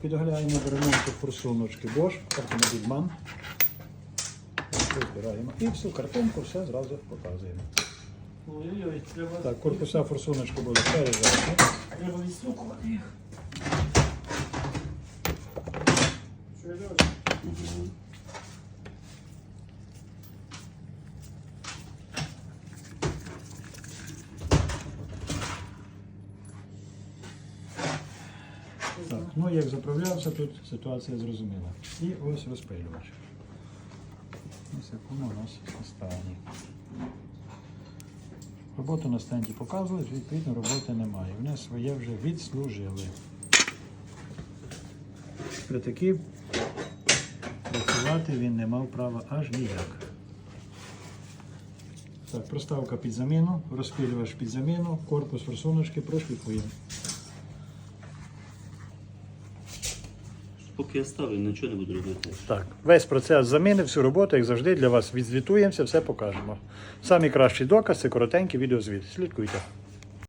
Підглядаємо до ремонту форсуночки Bosch, автомобіль МАН. Розбираємо. І всю картинку все зразу показуємо. Ой-ой-ой, треба, Так, корпуса форсуночки були перевезені. треба відстукувати їх. Так, ну як заправлявся, тут ситуація зрозуміла. І ось розпилювач. Ось якому у нас стані. Роботу на стенді показують, відповідно роботи немає. Вони своє вже відслужили. При такій працювати він не мав права аж ніяк. Так, проставка під заміну, розпилювач під заміну, корпус форсуночки прошліфуємо. Поки я ставлю, нічого не буду робити. Так, весь процес заміни, всю роботу, як завжди, для вас відзвітуємося, все покажемо. Самий кращий доказ це коротенький відеозвіт. Слідкуйте.